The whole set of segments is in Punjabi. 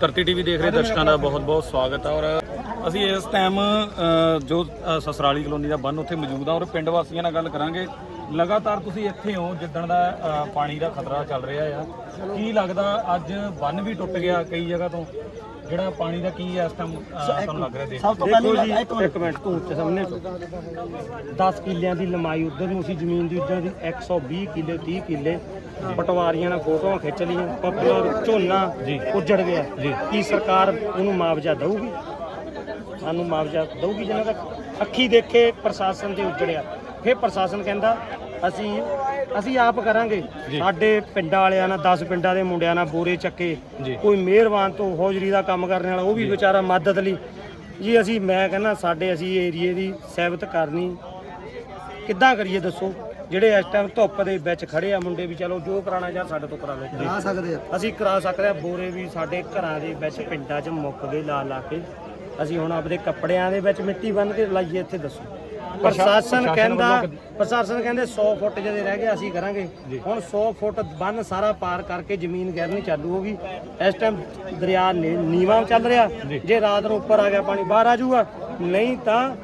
ਧਰਤੀ ਟੀਵੀ ਦੇਖ ਰਹੇ ਦਰਸ਼ਕਾਂ ਦਾ ਬਹੁਤ-ਬਹੁਤ ਸਵਾਗਤ ਹੈ ਔਰ ਅਸੀਂ ਇਸ ਟਾਈਮ ਜੋ ਸਸਰਾਲੀ ਕਲੋਨੀ ਦਾ ਬੰਨ ਉੱਥੇ ਮੌਜੂਦ ਆ ਔਰ ਪਿੰਡ ਵਾਸੀਆਂ ਨਾਲ ਗੱਲ ਕਰਾਂਗੇ। ਲਗਾਤਾਰ ਤੁਸੀਂ ਇੱਥੇ ਹੋ ਜਿੱਦਣ ਦਾ ਪਾਣੀ ਦਾ ਖਤਰਾ ਚੱਲ ਰਿਹਾ ਆ। ਕੀ ਲੱਗਦਾ ਅੱਜ ਬੰਨ ਵੀ ਟੁੱਟ ਗਿਆ ਕਈ ਜਗ੍ਹਾ ਤੋਂ? ਜਿਹੜਾ ਪਾਣੀ ਦਾ ਕੀ ਹੈ ਇਸ ਟਾਈਮ ਤੁਹਾਨੂੰ ਲੱਗ ਰਿਹਾ ਦੇਖ ਸਭ ਤੋਂ ਪਹਿਲਾਂ ਇੱਕ ਮਿੰਟ। ਤੂੰ ਉੱਤੇ ਸਾਹਮਣੇ 10 ਕਿੱਲਿਆਂ ਦੀ ਲੰਮਾਈ ਉਧਰ ਨੂੰ ਸੀ ਜ਼ਮੀਨ ਦੀ ਉਧਰ ਦੀ 120 ਕਿੱਲੇ 30 ਕਿੱਲੇ। ਪਟਵਾਰੀਆਂ ਨਾਲ ਫੋਟੋਆਂ ਖਿੱਚ ਲਈਆਂ ਪਪੂਲਰ ਝੋਨਾ ਉੱਜੜ ਗਿਆ। ਕੀ ਸਰਕਾਰ ਉਹਨੂੰ ਮੁਆਵਜ਼ਾ ਦਊਗੀ? ਸਾਨੂੰ ਮੁਆਵਜ਼ਾ ਦਊਗੀ ਜਿਹਨਾਂ ਦਾ ਅੱਖੀ ਦੇਖੇ ਪ੍ਰਸ਼ਾਸਨ ਦੇ ਉੱਜੜਿਆ। ਫਿਰ ਪ੍ਰਸ਼ਾਸਨ ਕਹਿੰਦਾ ਅਸੀਂ ਅਸੀਂ ਆਪ ਕਰਾਂਗੇ। ਸਾਡੇ ਪਿੰਡਾਂ ਵਾਲਿਆਂ ਨਾਲ 10 ਪਿੰਡਾਂ ਦੇ ਮੁੰਡਿਆਂ ਨਾਲ ਬੋਰੇ ਚੱਕੇ। ਕੋਈ ਮਿਹਰਬਾਨ ਤੋਂ ਹੌਜਰੀ ਦਾ ਕੰਮ ਕਰਨ ਵਾਲਾ ਉਹ ਵੀ ਵਿਚਾਰਾ ਮਦਦ ਲਈ। ਜੀ ਅਸੀਂ ਮੈਂ ਕਹਿੰਦਾ ਸਾਡੇ ਅਸੀਂ ਏਰੀਏ ਦੀ ਸਹਿਬਤ ਕਰਨੀ। ਕਿੱਦਾਂ ਕਰੀਏ ਦੱਸੋ? ਜਿਹੜੇ ਇਸ ਟਾਈਮ ਧੁੱਪ ਦੇ ਵਿੱਚ ਖੜੇ ਆ ਮੁੰਡੇ ਵੀ ਚਲੋ ਜੋ ਕਰਾਣਾ ਯਾਰ ਸਾਡੇ ਤੋਂ ਕਰਾ ਲਓ। ਆ ਸਕਦੇ ਆ। ਅਸੀਂ ਕਰਾ ਸਕਦੇ ਆ ਬੋਰੇ ਵੀ ਸਾਡੇ ਘਰਾਂ ਦੇ ਵਿੱਚ ਪਿੰਡਾਂ 'ਚ ਮੁੱਕ ਗਏ ਲਾ ਲਾ ਕੇ। ਅਸੀਂ ਹੁਣ ਆਪਦੇ ਕੱਪੜਿਆਂ ਦੇ ਵਿੱਚ ਮਿੱਟੀ ਬੰਨ ਕੇ ਲਾਈਏ ਇੱਥੇ ਦੱਸੋ। ਪ੍ਰਸ਼ਾਸਨ ਕਹਿੰਦਾ ਪ੍ਰਸ਼ਾਸਨ ਕਹਿੰਦੇ 100 ਫੁੱਟ ਜਿਹਦੇ ਰਹਿ ਗਏ ਅਸੀਂ ਕਰਾਂਗੇ। ਹੁਣ 100 ਫੁੱਟ ਬੰਨ ਸਾਰਾ ਪਾਰ ਕਰਕੇ ਜ਼ਮੀਨ ਗਿਰਨੀ ਚਾਲੂ ਹੋ ਗਈ। ਇਸ ਟਾਈਮ ਦਰਿਆ ਨੀਵਾਂ ਚੱਲ ਰਿਹਾ। ਜੇ। ਰਾਤ ਨੂੰ ਉੱਪਰ ਆ ਗਿਆ ਪਾਣੀ ਬਾਹਰ ਆ ਜਾਊਗਾ। ਨਹੀਂ ਤਾਂ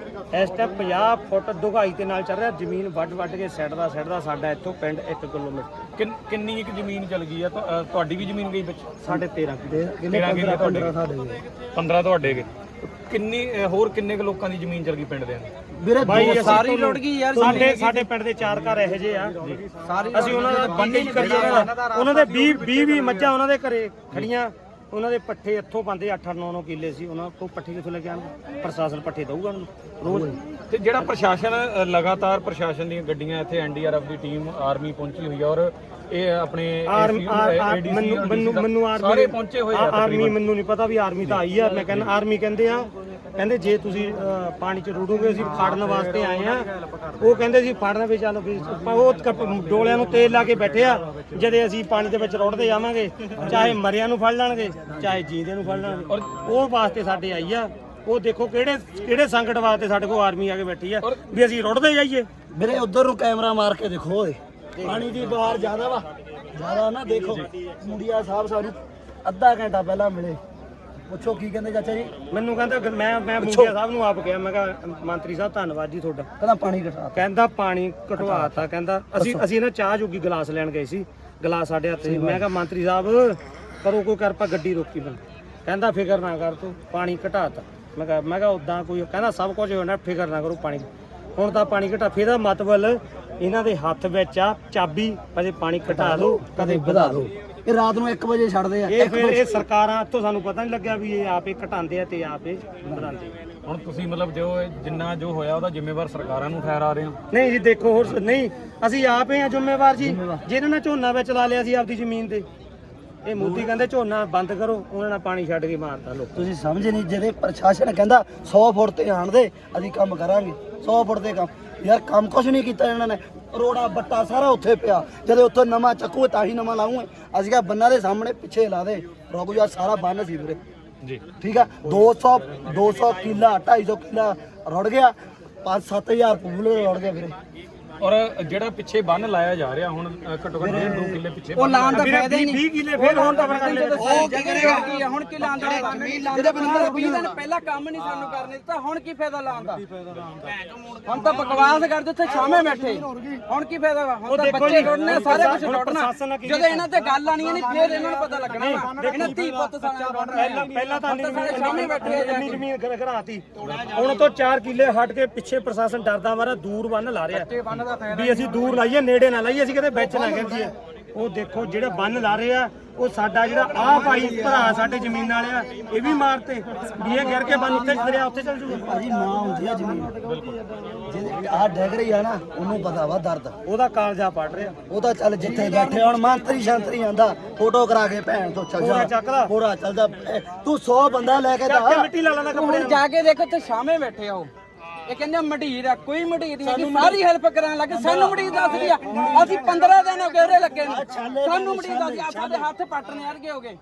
ਇਸ ਟਾਈਮ 50 ਫੁੱਟ ਡੂੰਘਾਈ ਦੇ ਨਾਲ ਚੱਲ ਰਿਹਾ। ਜ਼ਮੀਨ ਵੱਡ ਵੱਡ ਕੇ ਸਿੱਟਦਾ ਸਿੱਟਦਾ ਸਾਡਾ ਇੱਥੋਂ ਪਿੰਡ 1 ਕਿਲੋਮੀਟਰ। ਕਿੰਨ- ਇੱਕ ਜ਼ਮੀਨ ਚਲ ਗਈ ਆ? ਤੁ- ਤੁਹਾਡੀ ਵੀ ਜ਼ਮੀਨ ਗਈ ਵਿੱਚ? ਸਾਢੇ 13 ਕਿੰਨੇ 13 ਕਿੱਲੇ 15 ਤੁਹਾਡੇ 15 ਸਾਡੇ 15 ਤੁਹਾਡੇ ਕਿੰਨੀ ਹੋਰ ਕਿੰਨੇ ਕੁ ਲੋਕਾਂ ਦੀ ਜ਼ਮੀਨ ਚਲ ਗਈ ਪਿੰਡ ਦੇ ਅੰਦਰ? ਵੀਰੇ ਬਾਈ ਦੋ- ਸਾਰੀ ਲੁੱਟ ਗਈ ਯਾਰ ਸਾਡੇ ਸਾਡੇ ਪਿੰਡ ਦੇ ਚਾਰ ਘਰ ਇਹੋ ਜਿਹੇ ਆ। ਅਸੀਂ ਉਹਨਾਂ ਦਾ ਬੰਦੇ ਹੀ ਕਰੀਏ ਉਹਨਾਂ ਦੇ 20 20 20 ਮੱਝਾਂ ਉਹਨਾਂ ਦੇ ਘਰੇ ਖੜੀਆਂ। ਉਹਨਾਂ ਦੇ ਪੱਠੇ ਇੱਥੋਂ ਪਾਉਂਦੇ 8 9 9 ਕਿੱਲੇ ਸੀ। ਉਹਨਾਂ ਕੋਲ ਪੱਠੇ ਕਿੱਥੋਂ ਲੈ ਕੇ ਪ੍ਰਸ਼ਾਸਨ ਪੱਠੇ ਦਊਗਾ ਉਹਨੂੰ। ਰੋਜ਼। ਤੇ ਜਿਹੜਾ ਪ੍ਰਸ਼ਾਸਨ ਅ, ਲਗਾਤਾਰ ਪ੍ਰਸ਼ਾਸਨ ਦੀਆਂ ਗੱਡੀਆਂ ਇੱਥੇ ਐਨਡੀਆਰਐਫ ਦੀ ਟੀਮ ਆਰਮੀ ਪਹੁੰਚੀ ਹੋਈ ਆ ਔਰ ਇਹ ਆਪਣੇ ਆਰਮੀ ACU, ADC, ਮੈਨੂੰ ਮੈਨੂੰ RDC ਮੈਨੂੰ ਆਰਮੀ ਸਾਰੇ ਪਹੁੰਚੇ ਹੋਏ ਆ ਆ- ਆਰਮੀ ਤਕਰੀਬਨ। ਮੈਨੂੰ ਨਹੀਂ ਪਤਾ ਵੀ ਆਰਮੀ ਤਾਂ ਆਈ ਆ ਮੈਂ ਕਹਿੰਦਾ ਆਰਮੀ ਕਹਿੰਦੇ ਆ ਕਹਿੰਦੇ ਜੇ ਤੁਸੀਂ ਅ, ਪਾਣੀ ਚ ਰੁੜੋਗੇ ਅਸੀਂ ਫੜਨ ਵਾਸਤੇ ਆਏ ਆ। ਉਹ ਕਹਿੰਦੇ ਸੀ ਫੜਨ ਵੀ ਚੱਲ ਵੀ ਆਪਾਂ ਉਹ ਕੱਪ- ਡੋਲਿਆਂ ਨੂੰ ਤੇਲ ਲਾ ਕੇ ਬੈਠੇ ਆ ਜਦੇ ਅਸੀਂ ਪਾਣੀ ਦੇ ਵਿੱਚ ਰੁੜਦੇ ਜਾਵਾਂਗੇ ਚਾਹੇ ਮਰਿਆਂ ਨੂੰ ਫੜ ਲੈਣਗੇ ਚਾਹੇ ਜੀਂਦੇ ਨੂੰ ਫੜ ਲੈਣਗੇ। ਔਰ ਉਹ ਵਾਸਤੇ ਸਾਡੇ ਆਈ ਆ। ਉਹ ਦੇਖੋ ਕਿਹੜੇ ਕਿਹੜੇ ਸੰਕਟ ਵਾਸਤੇ ਸਾਡੇ ਕੋਲ ਆਰਮੀ ਆ ਕੇ ਬੈਠੀ ਆ ਵੀ ਅਸੀਂ ਰੁੜਦੇ ਜਾਈਏ। ਵੀਰੇ ਉਧਰ ਨੂੰ ਕੈਮਰਾ ਮਾਰ ਕੇ ਦੇਖੋ ਓਏ। ਪਾਣੀ ਦੀ ਬਹਾਰ ਜ਼ਿਆਦਾ ਵਾ। ਜ਼ਿਆਦਾ ਨਾ ਦੇਖੋ। ਮੁੰਡਿਆ ਸਾਹਿਬ ਸਾਨੂੰ ਅੱਧਾ ਘੰਟਾ ਪਹਿਲਾਂ ਮਿਲੇ। ਪੁੱਛੋ ਕੀ ਕਹਿੰਦੇ ਚਾਚਾ ਜੀ? ਮੈਨੂੰ ਕਹਿੰਦਾ ਮੈਂ ਮੈਂ ਮੁੰਡਿਆ ਸਾਹਿਬ ਨੂੰ ਆਪ ਕਿਹਾ ਮੈਂ ਕਿਹਾ ਮੰਤਰੀ ਸਾਹਿਬ ਧੰਨਵਾਦ ਜੀ ਤੁਹਾਡਾ। ਕਹਿੰਦਾ ਪਾਣੀ ਘਟਾ ਕਹਿੰਦਾ ਪਾਣੀ ਘਟਵਾਤਾ ਕਹਿੰਦਾ ਅਸੀਂ ਅਸੀਂ ਨਾ ਚਾਹ ਜੋਗੀ ਗਲਾਸ ਲੈਣ ਗਏ ਸੀ ਗਲਾਸ ਸਾਡੇ ਹੱਥ ਸੀ। ਮੈਂ ਕਿਹਾ ਮੰਤਰੀ ਸਾਹਿਬ ਕਰੋ ਕੋਈ ਕਿਰਪਾ ਗੱਡੀ ਰੋਕੀ ਬੰਦ ਕਹਿੰਦਾ ਫਿਕਰ ਨਾ ਕਰ ਤੂੰ ਪਾਣੀ ਘਟਾਤਾ ਮੈਂ ਕਿਹਾ ਮੈਂ ਕਿਹਾ ਉਦਾਂ ਕੋਈ ਕਹਿੰਦਾ ਸਭ ਕੁਝ ਹੋਣਾ ਫਿਕਰ ਨਾ ਕਰੋ ਪਾਣੀ। ਹੁਣ ਤਾਂ ਪਾਣੀ ਘਟਾ ਫੇਰ ਦਾ ਮਤਲਬ ਇਹਨਾਂ ਦੇ ਹੱਥ ਵਿੱਚ ਆ ਚਾਬੀ ਕਦੇ ਪਾਣੀ ਘਟਾ ਦਿਓ ਕਦੇ ਵਧਾ ਦਿਓ ਇਹ ਰਾਤ ਨੂੰ 1 ਵਜੇ ਛੱਡਦੇ ਆ ਇਹ ਫਿਰ ਇਹ ਸਰਕਾਰਾਂ ਤੋਂ ਸਾਨੂੰ ਪਤਾ ਨਹੀਂ ਲੱਗਿਆ ਵੀ ਇਹ ਆਪੇ ਘਟਾਉਂਦੇ ਆ ਤੇ ਆਪੇ ਵਧਾਉਂਦੇ ਆ। ਹੁਣ ਤੁਸੀਂ ਮਤਲਬ ਜੋ ਜਿੰਨਾ ਜੋ ਹੋਇਆ ਉਹਦਾ ਜ਼ਿੰਮੇਵਾਰ ਸਰਕਾਰਾਂ ਨੂੰ ਠਹਿਰਾ ਰਹੇ ਹੋ? ਨਹੀਂ ਜੀ ਦੇਖੋ ਹੋਰ ਨਹੀਂ ਅਸੀਂ ਆਪ ਹੀ ਆ ਜ਼ਿੰਮੇਵਾਰ ਜੀ। ਜਿਹਨਾਂ ਨੇ ਝੋਨਾ ਵਿੱਚ ਲਾ ਲਿਆ ਸੀ ਆਪਦੀ ਜ਼ਮੀਨ ਤੇ। ਇਹ ਮੋਦੀ ਕਹਿੰਦੇ ਝੋਨਾ ਬੰਦ ਕਰੋ ਉਹਨਾਂ ਨੇ ਪਾਣੀ ਛੱਡ ਕੇ ਮਾਰਤਾ ਲੋਕ ਤੁਸੀਂ ਸਮਝੇ ਨਹੀਂ ਜਿਹੜੇ ਪ੍ਰਸ਼ਾਸਨ ਕਹਿੰਦਾ 100 ਫੁੱਟ ਤੇ ਆਣ ਦੇ ਅਸੀਂ ਕੰਮ ਕਰਾਂਗੇ। 100 ਫੁੱਟ ਤੇ ਕੰਮ। ਯਾਰ ਕੰਮ ਕੁਛ ਨਹੀਂ ਕੀਤਾ ਇਹਨਾਂ ਨੇ। ਰੋੜਾ ਬੱਟਾ ਸਾਰਾ ਉੱਥੇ ਪਿਆ। ਜਦੋਂ ਉੱਥੇ ਨਵਾਂ ਚੱਕੂ ਤਾਂ ਹੀ ਨਵਾਂ ਲਾਉਂਗੇ। ਅਸੀਂ ਕਿਹਾ ਬੰਨਾਂ ਦੇ ਸਾਹਮਣੇ ਪਿੱਛੇ ਲਾ ਦੇ। ਰੁਕ ਜਾ ਸਾਰਾ ਬੰਨ ਸੀ ਵੀਰੇ। ਜੀ। ਠੀਕ ਆ? 200 200 ਕਿੱਲਾ 250 ਕਿੱਲਾ ਰੁੜ ਗਿਆ। 5-7000 ਪੂਲ ਰੁੜ ਗਿਆ ਵੀਰੇ। ਔਰ ਜਿਹੜਾ ਪਿੱਛੇ ਬੰਨ ਲਾਇਆ ਜਾ ਰਿਹਾ ਹੁਣ ਘੱਟੋ ਘੱਟ 2 ਕਿੱਲੇ ਪਿੱਛੇ ਉਹ ਲਾਉਣ ਦਾ ਫਾਇਦਾ ਹੀ ਨਹੀਂ। 20 ਕਿੱਲੇ ਫੇਰ ਹੁਣ ਤਾਂ ਕਰ ਲਿਆ ਉਹ ਕੀ ਕਰੇਗਾ ਕੀ? ਹੁਣ ਕੀ ਲਾਉਂਦਾ ਜਿਹਦੇ ਬੰਦੇ 20 ਦਿਨ ਪਹਿਲਾਂ ਕੰਮ ਨਹੀਂ ਸਾਨੂੰ ਕਰਨ ਦਿੱਤਾ ਹੁਣ ਕੀ ਫਾਇਦਾ ਲਾਉਣ ਦਾ? ਹੁਣ ਤਾਂ ਬਕਵਾਸ ਕਰਦੇ ਉੱਥੇ ਛਾਵੇਂ ਬੈਠੇ। ਹੁਣ ਕੀ ਫਾਇਦਾ ਹੁਣ ਤਾਂ ਦੇਖੋ ਬੱਚੇ ਜੀ, ਰੋੜਨੇ ਸਾਰੇ ਕੁਝ ਰੋੜਨਾ ਜਦੋਂ ਇਹਨਾਂ ਤੇ ਗੱਲ ਆਣੀ ਨਹੀਂ ਫੇਰ ਇਹਨਾਂ ਨੂੰ ਪਤਾ ਲੱਗਣਾ ਇਹਨਾਂ ਧੀ ਪੁੱਤ ਸਾਨੂੰ ਰੋੜਨਾ ਪਹਿਲਾਂ ਪਹਿਲਾਂ ਤਾਂ ਸਾਰੇ ਛਾਵੇਂ ਬੈਠੇ ਇੰਨੀ ਜ਼ਮੀਨ ਘਰ ਘਰਾਤੀ। ਹੁਣ ਤੋਂ 4 ਕਿੱਲੇ ਹਟ ਕੇ ਪਿੱਛੇ ਪ੍ਰਸ਼ਾਸਨ ਡਰਦਾ ਮਾਰਾ ਦੂਰ ਬੰਨ ਲਾ ਰਿਹਾ। ਵੀ ਅਸੀਂ ਦੂਰ ਲਾਈਏ ਨੇੜੇ ਨਾ ਲਾਈਏ ਅਸੀਂ ਕਿਤੇ ਵਿੱਚ ਨਾ ਜਾਈਏ ਉਹ ਦੇਖੋ ਜਿਹੜੇ ਬੰਨ ਲਾ ਰਹੇ ਆ ਉਹ ਸਾਡਾ ਜਿਹੜਾ ਆਹ ਭਾਈ ਭਰਾ ਸਾਡੇ ਜ਼ਮੀਨ ਵਾਲੇ ਆ ਇਹ ਵੀ ਮਾਰਤੇ। ਵੀ ਇਹ ਗਿਰ ਕੇ ਬੰਨ ਉੱਥੇ ਦਰਿਆ ਉੱਥੇ ਚੱਲ ਜੂਗਾ। ਭਾਜੀ ਨਾ ਹੁੰਦੀ ਆ ਜ਼ਮੀਨ। ਜਿਹਦੇ ਆਹ ਡੈਗ ਰਹੀ ਆ ਨਾ ਉਹਨੂੰ ਪਤਾ ਵਾ ਦਰਦ। ਉਹਦਾ ਕਾਲਜਾ ਪੜ ਰਿਹਾ। ਉਹ ਤਾਂ ਚੱਲ ਜਿੱਥੇ ਬੈਠੇ ਹੁਣ ਮੰਤਰੀ ਸ਼ੰਤਰੀ ਆਂਦਾ ਫੋਟੋ ਕਰਾ ਕੇ ਭੈਣ ਤੋਂ ਚੱਲ ਜਾ। ਪੂਰਾ ਚੱਲਦਾ ਤੂੰ 100 ਬੰਦਾ ਲੈ ਕੇ ਜਾ ਮਿੱਟੀ ਲਾ ਲੈਣਾ ਕੱਪੜੇ ਜਾ ਕੇ ਦੇਖੋ ਤੇ ਛਾਵੇਂ ਬੈਠੇ ਆ ਉਹ। ਇਹ ਕਹਿੰਦੇ ਮਢੀਰ ਆ ਕੋਈ ਮਢੀਰ ਨਹੀਂ ਸਾਰੀ ਹੈਲਪ ਕਰਾਉਣ ਲੱਗੇ ਸਾਨੂੰ ਮਢੀਰ ਦੱਸਦੀ ਆ ਅਸੀਂ 15 ਦਿਨ ਹੋ ਗਏ ਉਹਦੇ ਲੱਗੇ ਨੂੰ। ਸਾਨੂੰ ਮਢੀਰ ਦੱਸਦੀ ਆ ਸਾਡੇ ਹੱਥ ਪੱਟਨੇ ਅਰਗੇ ਹੋ ਗਏ।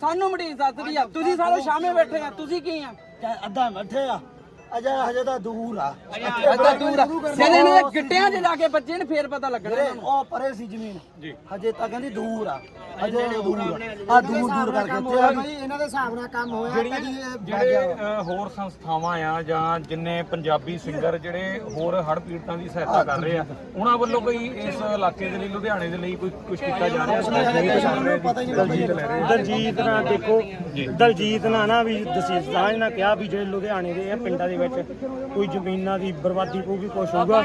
ਸਾਨੂੰ ਮਢੀਰ ਦੱਸਦੀ ਆ ਤੁਸੀਂ ਸਾਰੇ ਛਾਵੇਂ ਬੈਠੇ ਆ ਤੁਸੀਂ ਕੀ ਆ? ਅੱਧਾ ਬੈਠੇ ਆ। ਅਜਾ ਹਜੇ ਤਾਂ ਦੂਰ ਆ। ਅੱਛਾ ਦੂਰ ਆ। ਜਦ ਇਹਨਾਂ ਦੇ ਗਿੱਟਿਆਂ 'ਚ ਜਾ ਕੇ ਬੱਚੇ ਨੇ ਫੇਰ ਪਤਾ ਲੱਗਣਾ ਵੀਰੇ ਇਹਨਾਂ ਨੂੰ। ਉਹ ਪਰੇ ਸੀ ਜ਼ਮੀਨ। ਜੀ। ਹਜੇ ਤਾਂ ਕਹਿੰਦੀ ਦੂਰ ਆ। ਹਜੇ ਦੂਰ ਆ। ਆਹ ਦੂਰ ਦੂਰ ਕਰਕੇ ਆ ਗਈ ਇਹਨਾਂ ਦੇ ਹਿਸਾਬ ਨਾਲ ਕੰਮ ਹੋਇਆ ਜਿਹੜੀਆਂ ਜਿਹੜੇ ਅ, ਹੋਰ ਸੰਸਥਾਵਾਂ ਆ ਜਾਂ ਜਿੰਨੇ ਪੰਜਾਬੀ ਸਿੰਗਰ ਜਿਹੜੇ ਹੋਰ ਹੜ੍ਹ ਪੀੜਤਾਂ ਦੀ ਸਹਾਇਤਾ ਕਰ ਰਹੇ ਆ ਉਹਨਾਂ ਵੱਲੋਂ ਕੋਈ ਇਸ ਇਲਾਕੇ ਦੇ ਲਈ ਲੁਧਿਆਣੇ ਦੇ ਲਈ ਕੋਈ ਕੁਝ ਕੀਤਾ ਜਾ ਰਿਹਾ? ਦਲਜੀਤ ਨਾਲ ਦੇਖੋ ਦਲਜੀਤ ਨਾਲ ਨਾ ਵੀ ਦਸੀਸ ਨਾਲ ਕਿਹਾ ਵੀ ਜਿਹੜੇ ਲੁਧਿਆਣੇ ਦੇ ਆ ਪਿੰਡਾਂ ਦੇ ਵਿੱਚ ਕੋਈ ਜ਼ਮੀਨਾਂ ਦੀ ਬਰਬਾਦੀ ਕੋਈ ਕੁਛ ਹੋਊਗਾ।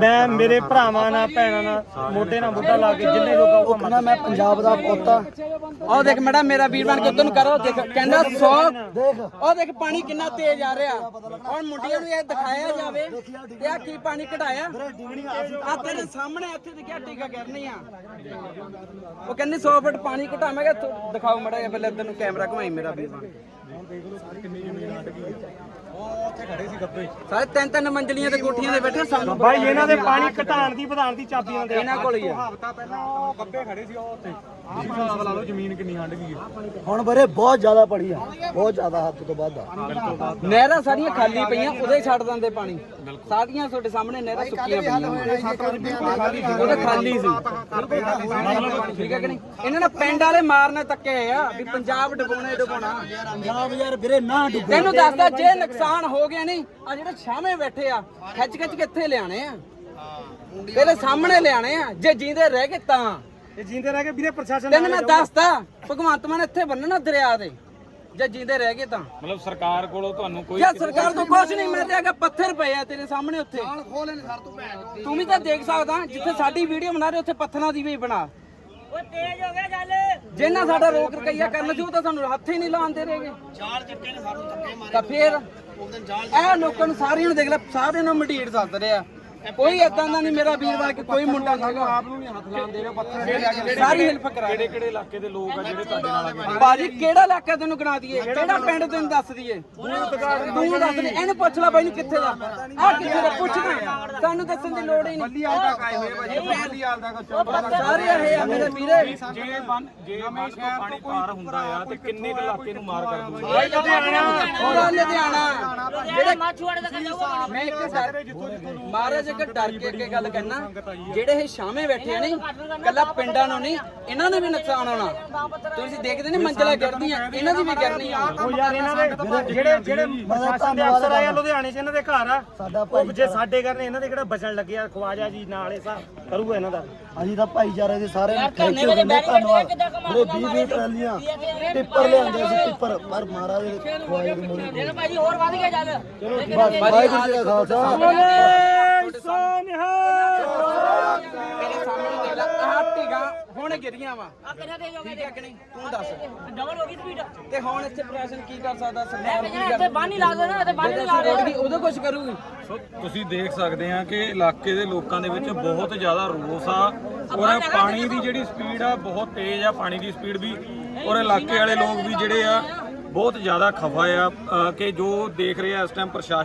ਮੈਂ ਮੇਰੇ ਭਰਾਵਾਂ ਨਾਲ ਭੈਣਾਂ ਨਾਲ ਮੋਢੇ ਨਾਲ ਮੋਢਾ ਲਾ ਕੇ ਜਿੰਨੇ ਲੋਕ ਉਹ ਕਹਿੰਦਾ ਮੈਂ ਪੰਜਾਬ ਦਾ ਪੁੱਤ। ਆ ਉਹ ਦੇਖ ਮੈਡਮ ਮੇਰਾ ਵੀਰ ਬਣ ਕੇ ਉਧਰ ਨੂੰ ਕਰੋ ਦੇਖ ਕਹਿੰਦਾ 100 ਦੇਖ। ਉਹ ਦੇਖ ਪਾਣੀ ਕਿੰਨਾ ਤੇਜ਼ ਆ ਰਿਹਾ। ਹੁਣ ਮੁੰਡਿਆਂ ਨੂੰ ਇਹ ਦਿਖਾਇਆ ਜਾਵੇ ਤੇ ਆ ਕੀ ਪਾਣੀ ਕਢਾਇਆ? ਆ ਤੇਰੇ ਸਾਹਮਣੇ ਇੱਥੇ ਦਿਖਿਆ ਟੀਕਾ ਕਰਨੀ ਆ। ਉਹ ਕਹਿੰਦੀ 100 ਫੁੱਟ ਪਾਣੀ ਘਟਾਵਾਂਗਾ ਤੂੰ ਦਿਖਾਓ ਮੜਾ ਜਿਹਾ ਪਹਿਲੇ ਇੱਧਰ ਨੂੰ ਕੈਮਰਾ ਘੁਮਾਈ ਮੇਰਾ ਵੀਰ ਬਣ ਕੇ। ਸਾਰੇ ਤਿੰਨ ਤਿੰਨ ਮੰਜ਼ਲੀਆਂ ਤੇ ਕੋਠੀਆਂ ਦੇ ਬੈਠੇ ਸਾਨੂੰ ਭਾਈ ਇਹਨਾਂ ਦੇ ਪਾਣੀ ਘਟਾਉਣ ਦੀ ਵਧਾਉਣ ਦੀ ਚਾਬੀ ਇਹਨਾਂ ਦੇ ਇਹਨਾਂ ਕੋਲ ਹੀ ਆ। ਹੁਣ ਬਰੇ ਬਹੁਤ ਜ਼ਿਆਦਾ ਪੜੀ ਆ ਬਹੁਤ ਜ਼ਿਆਦਾ ਹੱਦ ਤੋਂ ਵੱਧ ਆ। ਨਹਿਰਾਂ ਸਾਰੀਆਂ ਖਾਲੀ ਪਈਆਂ ਉਹਦੇ ਛੱਡ ਦਿੰਦੇ ਪਾਣੀ। ਸਾਰੀਆਂ ਤੁਹਾਡੇ ਸਾਹਮਣੇ ਨਹਿਰਾਂ ਸੁੱਕੀਆਂ ਪਈਆਂ। ਉਹਦੇ ਖਾਲੀ ਸੀ। ਠੀਕ ਹੈ ਕਿ ਨਹੀਂ? ਇਹਨਾਂ ਨੇ ਪਿੰਡ ਵਾਲੇ ਮਾਰਨੇ ਤੱਕੇ ਆ ਵੀ ਪੰਜਾਬ ਡੁਬਾਉਣਾ ਹੀ ਡੁਬਾਉਣਾ। ਪੰਜਾਬ ਯਾਰ ਵੀਰੇ ਨਾ ਡੁੱਬੇ। ਤੈਨੂੰ ਦੱਸਦਾ ਜੇ ਨੁਕਸਾਨ ਹੋ ਗਿਆ ਨਹੀਂ ਆ ਜਿਹੜੇ ਛਾਵੇਂ ਬੈਠੇ ਆ ਖਿੱਚ ਖਿੱਚ ਕਿੱਥੇ ਲਿਆਣੇ ਆ। ਤੇਰੇ ਸਾਹਮਣੇ ਲਿਆਣੇ ਆ ਜੇ ਜੀਂਦੇ ਰਹਿ ਗਏ ਤਾਂ। ਇਹ ਜਿੰਦੇ ਰਹਿ ਕੇ ਵੀਰੇ ਪ੍ਰਸ਼ਾਸਨ ਤੈਨੂੰ ਮੈਂ ਦੱਸਦਾ ਭਗਵੰਤ ਮਾਨ ਇੱਥੇ ਬੰਨਣਾ ਦਰਿਆ ਦੇ ਜੇ ਜੀਂਦੇ ਰਹਿ ਗਏ ਤਾਂ। ਮਤਲਬ ਸਰਕਾਰ ਕੋਲੋਂ ਤੁਹਾਨੂੰ ਕੋਈ ਸਰਕਾਰ ਤੋਂ ਕੁਝ ਨਹੀਂ ਮਿਲ ਰਿਹਾ ਕਿ ਪੱਥਰ ਪਏ ਆ ਤੇਰੇ ਸਾਹਮਣੇ ਉੱਥੇ। ਤੂੰ ਵੀ ਤਾਂ ਦੇਖ ਸਕਦਾ ਜਿੱਥੇ ਸਾਡੀ ਵੀਡੀਓ ਬਣਾ ਰਹੇ ਉੱਥੇ ਪੱਥਰਾਂ ਦੀ ਵੀ ਬਣਾ। ਉਹ ਤੇਜ਼ ਹੋ ਗਿਆ ਗੱਲ। ਜਿੰਨਾ ਸਾਡਾ ਰੋਕ ਰਕਈਆ ਕਰਨ ਸੀ ਉਹ ਤਾਂ ਸਾਨੂੰ ਹੱਥ ਹੀ ਨਹੀਂ ਲਾਉਂਦੇ ਰਹੇਗੇ ਚਾਰ ਚਿੱਟੇ ਨੇ ਸਾਨੂੰ ਧੱਕੇ ਮਾਰੇ ਤਾਂ ਫੇਰ ਇਹ ਲੋਕਾਂ ਨੂੰ ਸਾਰਿਆਂ ਨੂੰ ਦੇਖ ਲੈ ਸਾਰਿਆਂ ਨੂੰ ਮਡੀਰ ਦੱਸ ਰਿਹਾ। ਕੋਈ ਏਦਾਂ ਦਾ ਨਹੀਂ ਮੇਰਾ ਵੀਰਵਾਰ ਕਿ ਕੋਈ ਮੁੰਡਾ ਹੈਗਾ। ਆਪ ਨੂੰ ਨਹੀਂ ਹੱਥ ਲਾਉਂਦੇ ਰਹੇ ਪੱਥਰ ਸਾਰੀ ਹੈਲਪ ਕਰਾ ਕਿਹੜੇ ਕਿਹੜੇ ਇਲਾਕੇ ਦੇ ਲੋਕ ਆ ਜਿਹੜੇ ਤੁਹਾਡੇ ਨਾਲ ਅੱਗੇ ਬਾਜੀ ਕਿਹੜਾ ਇਲਾਕਾ ਤੈਨੂੰ ਗਣਾ ਦਈਏ? ਕਿਹੜਾ ਪਿੰਡ? ਤੈਨੂੰ ਦੱਸ ਦਈਏ? ਤੂੰ ਦੱਸ ਦੇ। ਇਹਨੂੰ ਪੁੱਛ ਲੈ ਬਾਈ ਨੂੰ ਕਿੱਥੇ ਦਾ। ਆ ਕਿੱਥੇ ਦਾ? ਪੁੱਛਣਾ ਸਾਨੂੰ ਦੱਸਣ ਦੀ ਲੋੜ ਹੀ ਨਹੀਂ। ਬੱਲੀ ਤੱਕ ਆਏ ਹੋਏ ਭਾਜੀ। ਬੱਲੀ ਹਾਲ ਤੱਕ ਸਾਰੇ ਇਹ ਆ ਮੇਰੇ ਵੀਰੇ। ਜੇ ਬੰਨ ਜੇ ਤੋਂ ਪਾਣੀ ਪਾਰ ਹੁੰਦਾ ਆ ਤੇ ਕਿੰਨੇ ਇਲਾਕੇ ਨੂੰ ਮਾਰ ਕਰ ਦੂਗਾ ਪੂਰਾ ਲੁਧਿਆਣਾ। ਜਿਹੜੇ ਮੈਂ ਇੱਕ ਡਰ ਮਹਾਰਾਜ ਇੱਕ ਡਰ ਕੇ ਅੱਗੇ ਗੱਲ ਕਹਿਣਾ ਜਿਹੜੇ ਇਹ ਸ਼ਾਮੇ ਬੈਠੇ ਆ ਨਹੀਂ ਕੱਲਾ ਪਿੰਡਾਂ ਨੂੰ ਨਹੀਂ ਇਹਨਾਂ ਨੂੰ ਵੀ ਨੁਕਸਾਨ ਹੋਣਾ। ਤੁਸੀਂ ਦੇਖਦੇ ਨਹੀਂ ਮੰਜ਼ਲਾ ਗਿਰਦੀਆਂ ਇਹਨਾਂ ਦੀ ਵੀ ਗਿਰਨੀ ਆ। ਉਹ ਯਾਰ ਇਹਨਾਂ ਦੇ ਜਿਹੜੇ ਜਿਹੜੇ ਪ੍ਰਸ਼ਾਸਨ ਦੇ ਅਫਸਰ ਆਏ ਆ ਲੁਧਿਆਣੇ 'ਚ ਇਹਨਾਂ ਦੇ ਘਰ ਆ ਸਾਡਾ ਉਹ ਭਾਈ ਜੇ ਸਾਡੇ ਕਰਨੇ ਇਹਨਾਂ ਦੇ ਕਿਹੜਾ ਬਚਣ ਲੱਗੇ ਆ ਖਵਾਜਾ ਜੀ ਨਾਲ ਇਹ ਸਾ ਕਰੂਗਾ ਇਹਨਾਂ ਦਾ। ਅਸੀਂ ਤਾਂ ਭਾਈਚਾਰੇ ਦੇ ਸਾਰੇ ਥੈਂਕ ਯੂ ਕਹਿੰਦੇ ਧੰਨਵਾਦ। ਵੀਰੇ 20 20 ਟਰਾਲੀਆਂ ਟਿੱਪਰ ਲਿਆਂਦੇ ਸੀ ਟਿੱਪਰ। ਪਰ ਮਹਾਰਾਜ ਦੇ ਖਵਾਏ ਦੀ ਮੋਰੀ ਭਾਜੀ ਹੋਰ ਵਧ ਗਿਆ ਚੱਲ। ਬਸ ਵਾਹਿਗੁਰੂ ਜੀ ਦਾ ਖਾਲਸਾ ਤੇਰੇ ਸਾਹਮਣੇ ਦੇਖ ਲੈ ਆਹ ਢੀਗਾ ਹੁਣ ਗਿਰੀਆਂ ਵਾ। ਠੀਕ ਹੈ ਕਿ ਨਹੀਂ? ਤੂੰ ਦੱਸ। ਡਬਲ ਹੋ ਗਈ ਸਪੀਡ ਤੇ ਹੁਣ ਇੱਥੇ ਪ੍ਰਸ਼ਾਸਨ ਕੀ ਕਰ ਸਕਦਾ? ਸਰਕਾਰ ਕੀ ਕਹਿੰਦਾ ਇੱਥੇ ਬੰਨ ਹੀ ਲਾ ਦੋ ਨਾ ਇੱਥੇ ਬੰਨ ਹੀ ਲਾ ਦੋ। ਉਦੋਂ ਕੁਝ ਕਰੂਗੀ। ਸੋ ਤੁਸੀਂ ਦੇਖ ਸਕਦੇ ਆ ਕਿ ਇਲਾਕੇ ਦੇ ਲੋਕਾਂ ਦੇ ਵਿੱਚ ਬਹੁਤ ਜ਼ਿਆਦਾ ਰੋਸ ਆ ਔਰ ਪਾਣੀ ਦੀ ਜਿਹੜੀ ਸਪੀਡ ਆ ਬਹੁਤ ਤੇਜ਼ ਆ ਪਾਣੀ ਦੀ ਸਪੀਡ ਵੀ। ਔਰ ਇਲਾਕੇ ਵਾਲੇ ਲੋਕ ਵੀ ਜਿਹੜੇ ਆ ਬਹੁਤ ਜ਼ਿਆਦਾ ਖਫਾ ਆ ਕਿ ਜੋ ਦੇਖ ਰਹੇ ਆ ਇਸ ਟਾਈਮ ਪ੍ਰਸ਼ਾਸਨ